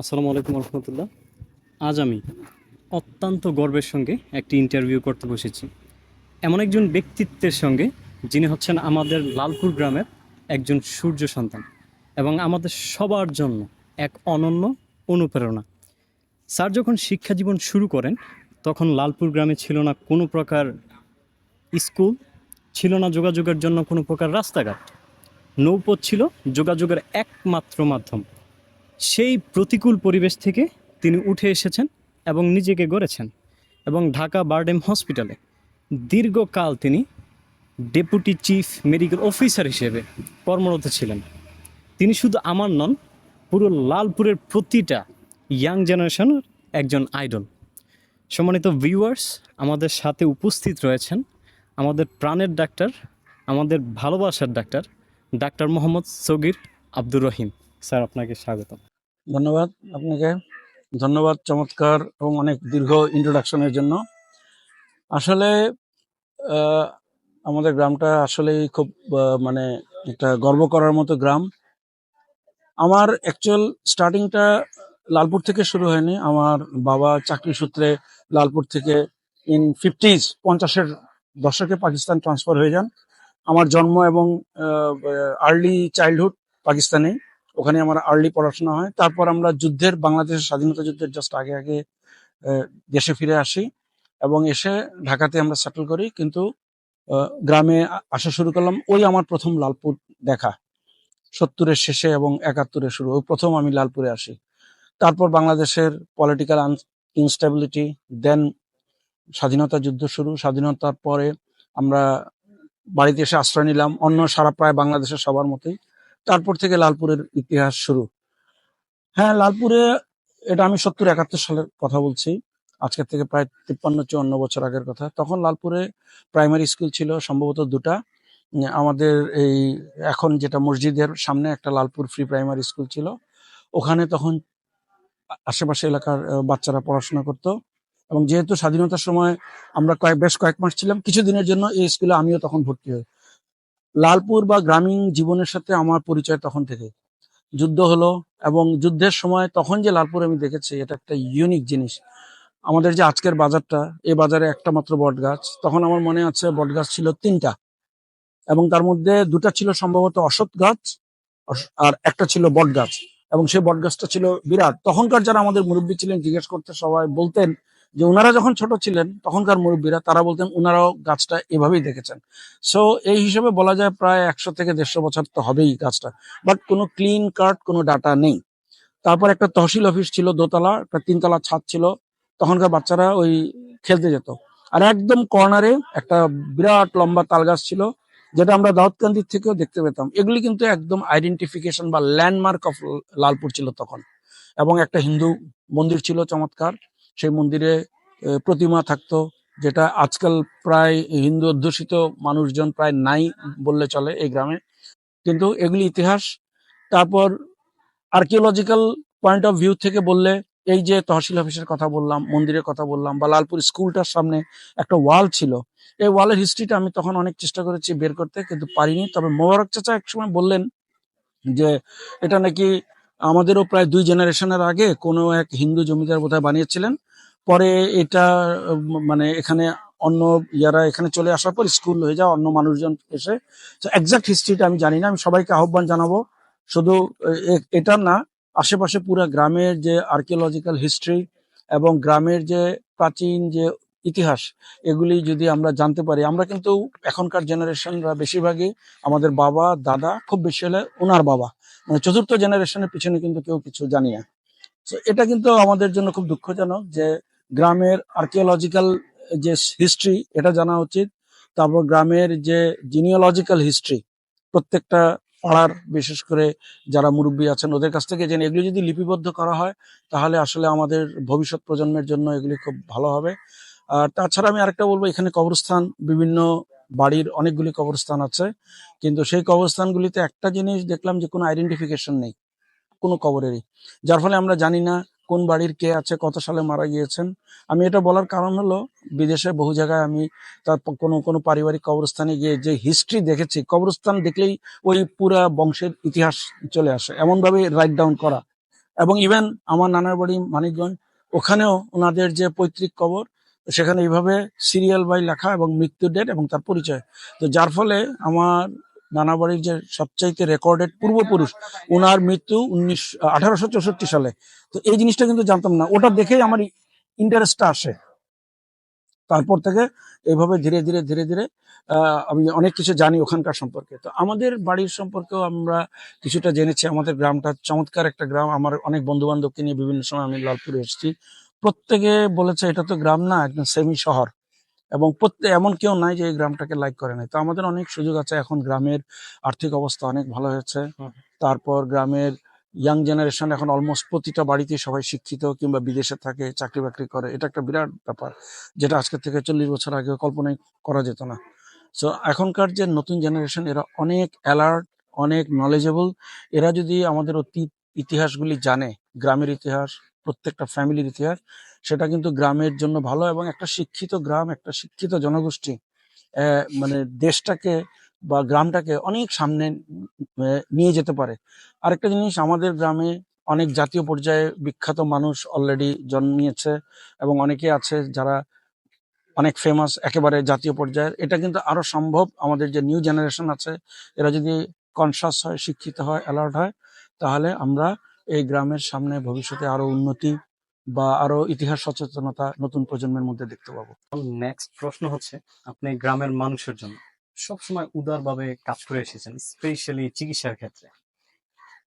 আসসালামু আলাইকুম রহমতুল্লাহ। আজ আমি অত্যন্ত গর্বের সঙ্গে একটি ইন্টারভিউ করতে বসেছি। এমন একজন ব্যক্তিত্বের সঙ্গে যিনি হচ্ছেন আমাদের লালপুর গ্রামের একজন সূর্য সন্তান এবং আমাদের সবার জন্য এক অনন্য অনুপ্রেরণা। স্যার যখন শিক্ষা জীবন শুরু করেন, তখন লালপুর গ্রামে ছিল না কোনো প্রকার স্কুল, ছিল না যোগাযোগের জন্য কোনো প্রকার রাস্তাঘাট। নৌপথ ছিল যোগাযোগের একমাত্র মাধ্যম। সেই প্রতিকূল পরিবেশ থেকে তিনি উঠে এসেছেন এবং নিজেকে গড়েছেন এবং ঢাকা বারডেম হসপিটালে দীর্ঘকাল তিনি ডেপুটি চিফ মেডিকেল অফিসার হিসেবে কর্মরত ছিলেন। তিনি শুধু আমার নন, পুরো লালপুরের প্রতিটা ইয়াং জেনারেশনের একজন আইডল। সম্মানিত ভিউয়ার্স, আমাদের সাথে উপস্থিত রয়েছেন আমাদের প্রাণের ডাক্তার, আমাদের ভালোবাসার doctor doctor Mohammad Sagir Abdur Rahim. Sir, আপনাকে স্বাগতম। ধন্যবাদ আপনাকে। ধন্যবাদ, চমৎকার এবং অনেক দীর্ঘ ইন্ট্রোডাকশনের জন্য। আসলে আমাদের গ্রামটা আসলেই খুব মানে একটা গর্ব করার মতো গ্রাম। আমার অ্যাকচুয়াল স্টার্টিংটা লালপুর থেকে শুরু হয়নি। আমার বাবা চাকরি সূত্রে লালপুর থেকে ইন ফিফটিজ পঞ্চাশের দশকে পাকিস্তান ট্রান্সফার হয়ে যান। আমার জন্ম এবং আর্লি চাইল্ডহুড পাকিস্তানে। ওখানে আমার আর্লি পড়াশোনা হয়। তারপর আমরা যুদ্ধের, বাংলাদেশের স্বাধীনতা যুদ্ধের জাস্ট আগে আগে দেশে ফিরে আসি এবং এসে ঢাকাতে আমরা সেটেল করি। কিন্তু গ্রামে আসা শুরু করলাম। ওই আমার প্রথম লালপুর দেখা। সত্তরের শেষে এবং একাত্তরের শুরু। ওই প্রথম আমি লালপুরে আসি। তারপর বাংলাদেশের পলিটিক্যাল ইনস্টেবিলিটি দেন স্বাধীনতা যুদ্ধ শুরু। স্বাধীনতার পরে আমরা বাড়িতে এসে আশ্রয় নিলাম। অন্য সারা প্রায় বাংলাদেশের সবার মতোই। তারপর থেকে লালপুরের ইতিহাস শুরু। হ্যাঁ লালপুরে এটা আমি সত্তর একাত্তর সালের কথা বলছি। আজকের থেকে প্রায় তিপ্পান্ন, চুয়ান্ন বছর আগের কথা। তখন লালপুরে প্রাইমারি স্কুল ছিল, সম্ভবত দুটা। আমাদের এই এখন যেটা মসজিদের সামনে একটা লালপুর ফ্রি প্রাইমারি স্কুল ছিল। ওখানে তখন আশেপাশে এলাকার বাচ্চারা পড়াশোনা করতো। এবং যেহেতু স্বাধীনতার সময় আমরা কয়েক, বেশ কয়েক মাস ছিলাম, কিছুদিনের জন্য এই স্কুলে আমিও তখন ভর্তি হই। লালপুর বা গ্রামীণ জীবনের সাথে আমার পরিচয় তখন থেকে। যুদ্ধ হলো এবং যুদ্ধের সময় তখন যে লালপুর আমি দেখেছি, এটা একটা ইউনিক জিনিস। আমাদের যে আজকের বাজারটা এই বাজারে একটা মাত্র বট গাছ। তখন আমার মনে আছে বট গাছ ছিল তিনটা এবং তার মধ্যে দুটা ছিল সম্ভবত অসৎ গাছ আর একটা ছিল বট গাছ এবং সেই বট গাছটা ছিল বিরাট। তখনকার যারা আমাদের মুরব্বী ছিলেন, জিজ্ঞেস করতে সবাই বলতেন যে ওনারা যখন ছোট ছিলেন, তখনকার মুরব্বীরা, তারা বলতেন ওনারাও গাছটা এভাবেই দেখেছেন। সো এই হিসেবে বলা যায় প্রায় একশো থেকে দেড়শো বছর তো হবেই গাছটা। বাট কোনো ক্লিন কাট কোনো ডাটা নেই। তারপর একটা তহসিল অফিস ছিল দোতলা, একটা তিনতলা ছাদ ছিল। তখনকার বাচ্চারা ওই খেলতে যেত। আর একদম কর্নারে একটা বিরাট লম্বা তাল গাছ ছিল, যেটা আমরা দাউদকান্দির থেকেও দেখতে পেতাম। এগুলি কিন্তু একদম আইডেন্টিফিকেশন বা ল্যান্ডমার্ক অফ লালপুর ছিল তখন। এবং একটা হিন্দু মন্দির ছিল চমৎকার। সেই মন্দিরে প্রতিমা থাকতো, যেটা আজকাল প্রায় হিন্দু অধ্যুষিত মানুষজন প্রায় নাই বললে চলে এই গ্রামে। কিন্তু এগুলি ইতিহাস। তারপর আর্কিওলজিক্যাল পয়েন্ট অফ ভিউ থেকে বললে, এই যে তহসিল অফিসের কথা বললাম, মন্দিরের কথা বললাম, বা লালপুর স্কুলটার সামনে একটা ওয়াল ছিল। এই ওয়ালের হিস্ট্রিটা আমি তখন অনেক চেষ্টা করেছি বের করতে, কিন্তু পারিনি। তবে মোবারক চাচা একসময় বললেন যে, এটা নাকি আমাদেরও প্রায় দুই জেনারেশনের আগে কোনো এক হিন্দু জমিদার বোধহয় বানিয়েছিলেন। পরে এটা মানে এখানে অন্য ইয়ারা এখানে চলে আসার পর স্কুল হয়ে যায় অন্য মানুষজন এসে এক্সাক্ট হিস্ট্রিটা আমি জানি না। আমি সবাইকে আহ্বান জানাব। শুধু এটা না, আশেপাশে পুরো গ্রামের যে আর্কিওলজিক্যাল হিস্ট্রি এবং গ্রামের যে প্রাচীন যে ইতিহাস, এগুলি যদি আমরা জানতে পারি, আমরা কিন্তু এখনকার জেনারেশনরা বেশিরভাগই আমাদের বাবা, দাদা, খুব বেশি হলে ওনার বাবা। চতুর্থ জেনারেশনের পিছনে কিন্তু কেউ কিছু জানি না। তো এটা কিন্তু আমাদের জন্য খুব দুঃখজনক যে গ্রামের আর্কিওলজিক্যাল যে হিস্ট্রি এটা জানা উচিত। তারপর গ্রামের যে জিনিওলজিক্যাল হিস্ট্রি প্রত্যেকটা পাড়ার বিশেষ করে যারা মুরব্বী আছেন, ওদের কাছ থেকে জেনে। এগুলি যদি লিপিবদ্ধ করা হয়, তাহলে আসলে আমাদের ভবিষ্যৎ প্রজন্মের জন্য এগুলি খুব ভালো হবে। আর তাছাড়া আমি আরেকটা বলব, এখানে কবরস্থান বিভিন্ন বাড়ির অনেকগুলি কবরস্থান আছে। কিন্তু সেই কবরস্থানগুলিতে একটা জিনিস দেখলাম যে কোনো আইডেন্টিফিকেশন নেই, কোনো কবরেরই। যার ফলে আমরা জানি না কোন বাড়ির কে আছে, কত সালে মারা গিয়েছেন। আমি এটা বলার কারণ হলো, বিদেশে বহু জায়গায় আমি তার কোনো কোনো পারিবারিক কবরস্থানে গিয়ে যে হিস্ট্রি দেখেছি, কবরস্থান দেখলেই ওই পুরা বংশের ইতিহাস চলে আসে। এমনভাবে রাইট ডাউন করা। এবং ইভেন আমার নানার বাড়ি মানিকগঞ্জ, ওখানেও ওনাদের যে পৈতৃক কবর সেখানে এইভাবে সিরিয়াল বাই লেখা এবং মৃত্যু ডেট এবং তার পরিচয়। তো যার ফলে আমার নানা বাড়ির যে সবচাইতে রেকর্ডেড পূর্বপুরুষ ওনার মৃত্যু উনিশ, আঠারোশো চৌষট্টি সালে। তো এই জিনিসটা কিন্তু জানতাম না। ওটা দেখেই আমার ইন্টারেস্টটা আসে। তারপর থেকে এইভাবে ধীরে ধীরে ধীরে ধীরে আমি অনেক কিছু জানি ওখানকার সম্পর্কে। তো আমাদের বাড়ির সম্পর্কেও আমরা কিছুটা জেনেছি। আমাদের গ্রামটা চমৎকার একটা গ্রাম। আমার অনেক বন্ধু বান্ধবকে নিয়ে বিভিন্ন সময় আমি লালপুরে এসেছি। প্রত্যেকে বলেছে এটা তো গ্রাম না একদম সেমি শহর। এবং প্রত্যেক এমন কেউ নাই যে এই গ্রামটাকে লাইক করে নাই। তো আমাদের অনেক সুযোগ আছে এখন গ্রামের আর্থিক অবস্থা অনেক ভালো হয়েছে। তারপর গ্রামের ইয়াং জেনারেশন এখন অলমোস্ট প্রতিটা বাড়িতে সবাই শিক্ষিত কিংবা বিদেশে থাকে চাকরি বাকরি করে। এটা একটা বিরাট ব্যাপার যেটা আজকের থেকে চল্লিশ বছর আগে কল্পনাই করা যেত না। সো এখনকার যে নতুন জেনারেশন এরা অনেক অ্যালার্ট অনেক নলেজেবল এরা যদি আমাদের অতীত ইতিহাসগুলি জানে গ্রামের ইতিহাস প্রত্যেকটা ফ্যামিলির ইতিহাস, সেটা কিন্তু গ্রামের জন্য ভালো এবং একটা শিক্ষিত গ্রাম, একটা শিক্ষিত জনগোষ্ঠী মানে দেশটাকে বা গ্রামটাকে অনেক সামনে নিয়ে যেতে পারে। আরেকটা জিনিস, আমাদের গ্রামে অনেক জাতীয় পর্যায়ে বিখ্যাত মানুষ অলরেডি জন্মিয়েছে এবং অনেকে আছে যারা অনেক ফেমাস একেবারে জাতীয় পর্যায়ের। এটা কিন্তু আরও সম্ভব আমাদের যে নিউ জেনারেশন আছে, এরা যদি কনসাস হয়, শিক্ষিত হয় অ্যালার্ট হয়, তাহলে আমরা এই গ্রামের সামনে ভবিষ্যতে আরও উন্নতি বা আরও ইতিহাস সচেতনতা নতুন প্রজন্মের মধ্যে দেখতে পাবো। নেক্সট প্রশ্ন হচ্ছে আপনি গ্রামের মানুষের জন্য সবসময় উদারভাবে কাজ করে এসেছেন স্পেশালি চিকিৎসার ক্ষেত্রে।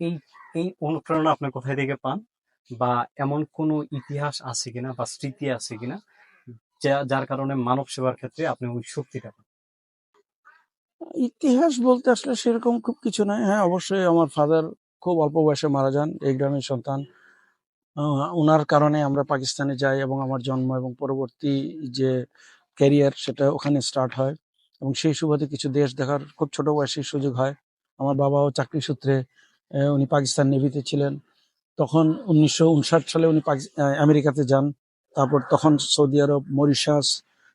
এই এই অনুপ্রেরণা আপনি কোথায় থেকে পান? বা এমন কোনো ইতিহাস আছে কিনা বা স্মৃতি আছে কিনা যা- যার কারণে মানব সেবার ক্ষেত্রে আপনি ওই শক্তিটা পান? ইতিহাস বলতে আসলে সেরকম খুব কিছু নয় হ্যাঁ অবশ্যই আমার ফাদার খুব অল্প বয়সে মারা যান এই গ্রামের সন্তান। ওনার কারণে আমরা পাকিস্তানে যাই এবং আমার জন্ম এবং পরবর্তী যে ক্যারিয়ার সেটা ওখানে স্টার্ট হয় এবং সেই সুবাদে কিছু দেশ দেখার খুব ছোট বয়সে সুযোগ হয়। আমার বাবাও চাকরি সূত্রে উনি পাকিস্তান নেভিতে ছিলেন। তখন উনিশশো উনষাট সালে উনি আমেরিকাতে যান। তারপর তখন সৌদি আরব, মরিশাস,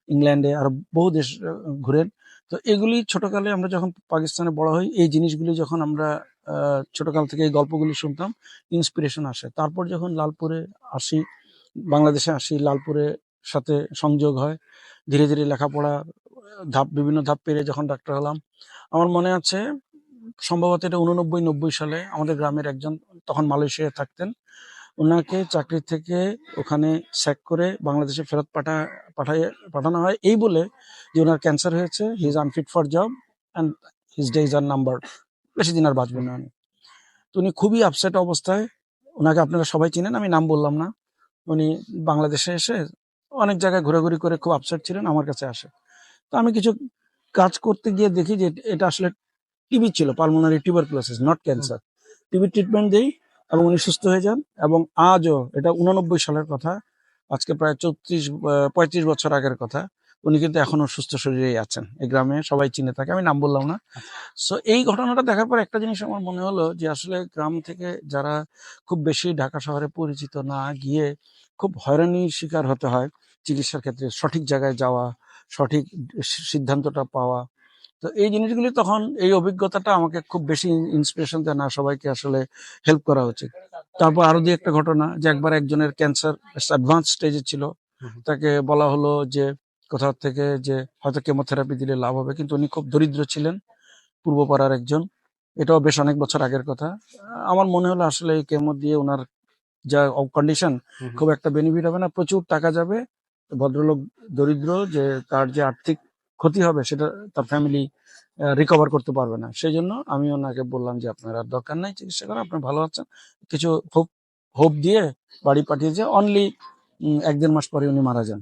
ইংল্যান্ডে আর বহু দেশ ঘুরেন। তো এগুলি ছোটকালে আমরা যখন পাকিস্তানে বড় হই, এই জিনিসগুলি যখন আমরা ছোটকাল থেকে এই গল্পগুলি শুনতাম ইন্সপিরেশন আসে। তারপর যখন লালপুরে আসি, বাংলাদেশে আসি, লালপুরে সাথে সংযোগ হয়, ধীরে ধীরে লেখাপড়া, ধাপ, বিভিন্ন ধাপ পেরে যখন ডাক্তার হলাম, আমার মনে আছে সম্ভবত এটা উননব্বই, নব্বই সালে আমাদের গ্রামের একজন তখন মালয়েশিয়ায় থাকতেন ওনাকে চাকরি থেকে ওখানে স্যাক করে বাংলাদেশে ফেরত পাঠা, পাঠায়, পাঠানো হয়। এই বলে যে ওনার ক্যান্সার হয়েছে he is unfit for job and his days are number বেশি দিন আর বাঁচবেন না উনি তো উনি খুবই আপসেট অবস্থায়। ওনাকে আপনারা সবাই চিনেন, আমি নাম বললাম না। উনি বাংলাদেশে এসে অনেক জায়গায় ঘোরাঘুরি করে খুব আপসেট ছিলেন, আমার কাছে আসে। তো আমি কিছু কাজ করতে গিয়ে দেখি যে এটা আসলে টিবি ছিল pulmonary tuberculosis not cancer TB treatment দেই এবং উনি সুস্থ হয়ে যান এবং আজও, এটা উননব্বই সালের কথা, আজকে প্রায় চৌত্রিশ পঁয়ত্রিশ বছর আগের কথা। উনি কিন্তু এখনও সুস্থ শরীরেই আছেন। এই গ্রামে সবাই চিনে থাকে আমি নাম বললাম না। সো এই ঘটনাটা দেখার পর একটা জিনিস আমার মনে হলো যে আসলে গ্রাম থেকে যারা খুব বেশি ঢাকা শহরে পরিচিত না গিয়ে খুব হয়রানির শিকার হতে হয় চিকিৎসার ক্ষেত্রে সঠিক জায়গায় যাওয়া সঠিক সিদ্ধান্তটা পাওয়া। তো এই জিনিসগুলি তখন এই অভিজ্ঞতাটা আমাকে খুব বেশি ইন্সপিরেশন দেয় না সবাইকে আসলে হেল্প করা উচিত। তারপর আরও দিয়ে একটা ঘটনা যে একবার একজনের ক্যান্সার অ্যাডভান্স স্টেজে ছিল। তাকে বলা হলো যে কোথাও থেকে যে হয়তো কেমোথেরাপি দিলে লাভ হবে কিন্তু উনি খুব দরিদ্র ছিলেন পূর্বপাড়ার একজন। এটাও বেশ অনেক বছর আগের কথা। আমার মনে হলো আসলে এই কেমো দিয়ে ওনার যা কন্ডিশন খুব একটা বেনিফিট হবে না। প্রচুর টাকা যাবে। ভদ্রলোক দরিদ্র যে তার যে আর্থিক ক্ষতি হবে সেটা তার ফ্যামিলি রিকভার করতে পারবে না। সেই জন্য আমি ওনাকে বললাম যে আপনার আর দরকার নাই চিকিৎসা করা আপনি ভালো আছেন। কিছু হোপ হোপ দিয়ে বাড়ি পাঠিয়েছে অনলি এক দেড় মাস পরে উনি মারা যান।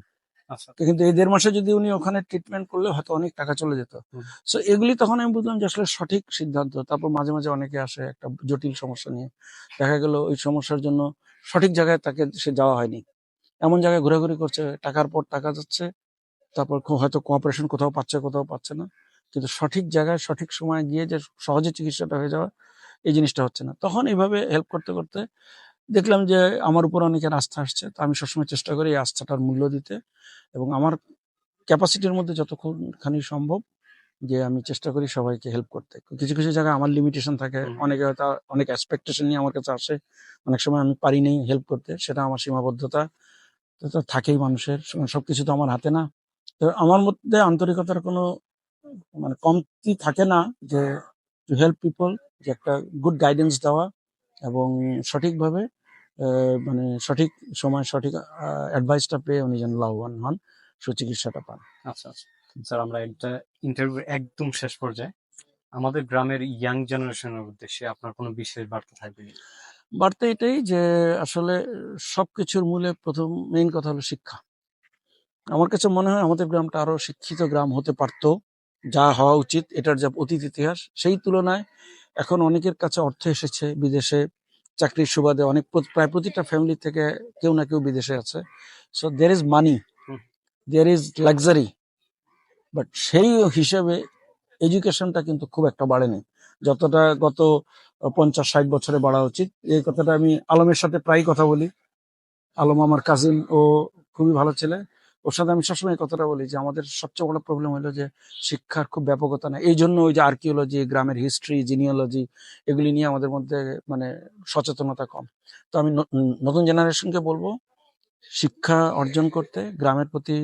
কিন্তু এই দেড় মাসে যদি উনি ওখানে ট্রিটমেন্ট করলে হয়তো অনেক টাকা চলে যেত। সো এগুলি তখন আমি বুঝলাম যে আসলে সঠিক সিদ্ধান্ত। তারপর মাঝে মাঝে অনেকে আসে একটা জটিল সমস্যা নিয়ে। দেখা গেল ওই সমস্যার জন্য সঠিক জায়গায় তাকে সে যাওয়া হয়নি। এমন জায়গায় ঘোরাঘুরি করছে টাকার পর টাকা যাচ্ছে তারপর হয়তো কোঅপারেশন কোথাও পাচ্ছে কোথাও পাচ্ছে না। কিন্তু সঠিক জায়গায় সঠিক সময় গিয়ে যে সহজে চিকিৎসাটা হয়ে যাওয়া এই জিনিসটা হচ্ছে না। তখন এইভাবে হেল্প করতে করতে দেখলাম যে আমার উপর অনেকের আস্থা আসছে তো আমি সবসময় চেষ্টা করি এই আস্থাটার মূল্য দিতে এবং আমার ক্যাপাসিটির মধ্যে যতক্ষণখানি সম্ভব যে আমি চেষ্টা করি সবাইকে হেল্প করতে। কিছু কিছু জায়গায় আমার লিমিটেশন থাকে অনেকে হয়তো অনেক এক্সপেকটেশন নিয়ে আমার কাছে আসে অনেক সময় আমি পারি নেই হেল্প করতে সেটা আমার সীমাবদ্ধতা তো থাকেই মানুষের স- সবকিছু তো আমার হাতে না। তো আমার মধ্যে আন্তরিকতার কোনো মানে কমতি থাকে না যে টু হেল্প পিপল যে একটা গুড গাইডেন্স দেওয়া এবং সঠিকভাবে মানে সঠিক সময় সঠিক অ্যাডভাইসটা পেয়ে উনি যেন লাভবান হন সুচিকিৎসাটা পান। আচ্ছা আচ্ছা। স্যার আমরা একটা ইন্টারভিউ একদম শেষ পর্যায়ে। আমাদের গ্রামের ইয়াং জেনারেশনের উদ্দেশ্যে আপনার কোনো বিশেষ বার্তা থাকবে বার্তা এটাই যে আসলে সবকিছুর মূলে প্রথম মেইন কথা হলো শিক্ষা। আমার কাছে মনে হয় আমাদের গ্রামটা আরও শিক্ষিত গ্রাম হতে পারতো যা হওয়া উচিত এটার যা অতীত ইতিহাস সেই তুলনায় এখন অনেকের কাছে অর্থ এসেছে বিদেশে। চাকরির সুবাদে অনেক প্র- প্রায় প্রতিটা ফ্যামিলি থেকে কেউ না কেউ বিদেশে আছে। So there is money. There is luxury but সেই হিসেবে এডুকেশনটা কিন্তু খুব একটা বাড়েনি। যতটা গত পঞ্চাশ ষাট বছরে বাড়া উচিত। এই কথাটা আমি আলমের সাথে প্রায় কথা বলি। আলম আমার কাজিন ও খুবই ভালো ছেলে। ওর সাথে আমি সবসময় কথাটা বলি যে আমাদের সবচেয়ে বড় প্রবলেম হলো যে শিক্ষার খুব ব্যাপকতা না এই জন্য ওই যে আর্কিওলজি গ্রামের হিস্ট্রি জিনিওলজি এগুলি নিয়ে আমাদের মধ্যে মানে সচেতনতা কম। তো আমি নতুন জেনারেশনকে বলব, শিক্ষা অর্জন করতে গ্রামের প্রতি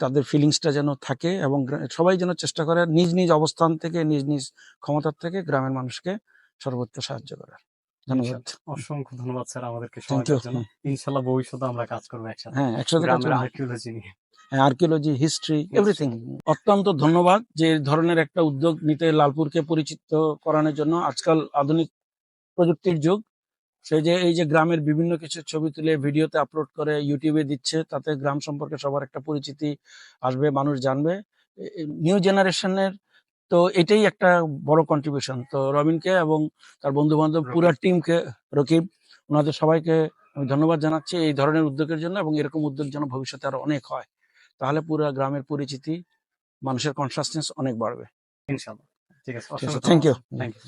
তাদের ফিলিংসটা যেন থাকে এবং সবাই যেন চেষ্টা করে নিজ নিজ অবস্থান থেকে, নিজ নিজ ক্ষমতার থেকে গ্রামের মানুষকে সর্বোচ্চ সাহায্য করার। ধন্যবাদ। অসংখ্য ধন্যবাদ স্যার আমাদেরকে সময় Thank you. দেওয়ার জন্য। ইনশাল্লাহ ভবিষ্যতে আমরা কাজ করব একসাথে। হ্যাঁ একসাথে কাজ গ্রামের আর্কিওলজি নিয়ে। আর্কিওলজি হিস্ট্রি এভরিথিং অত্যন্ত ধন্যবাদ যে ধরনের একটা উদ্যোগ নিতে লালপুরকে পরিচিত করানোর জন্য আজকাল আধুনিক প্রযুক্তির যুগ। সেই যে এই যে গ্রামের বিভিন্ন কিছু ছবি তুলে ভিডিওতে আপলোড করে ইউটিউবে দিচ্ছে তাতে গ্রাম সম্পর্কে সবার একটা পরিচিতি আসবে মানুষ জানবে। নিউ জেনারেশনের তো এটাই একটা বড় কন্ট্রিবিউশন তো রবিনকে এবং তার বন্ধু বান্ধব পুরো টিমকে রকিব ওনাদের সবাইকে আমি ধন্যবাদ জানাচ্ছি এই ধরনের উদ্যোগের জন্য এবং এরকম উদ্যোগ যেন ভবিষ্যতে আরও অনেক হয়। তাহলে পুরো গ্রামের পরিচিতি মানুষের কনসাসনেস অনেক বাড়বে। ইনশাল্লাহ। ঠিক আছে থ্যাংক ইউ থ্যাংক ইউ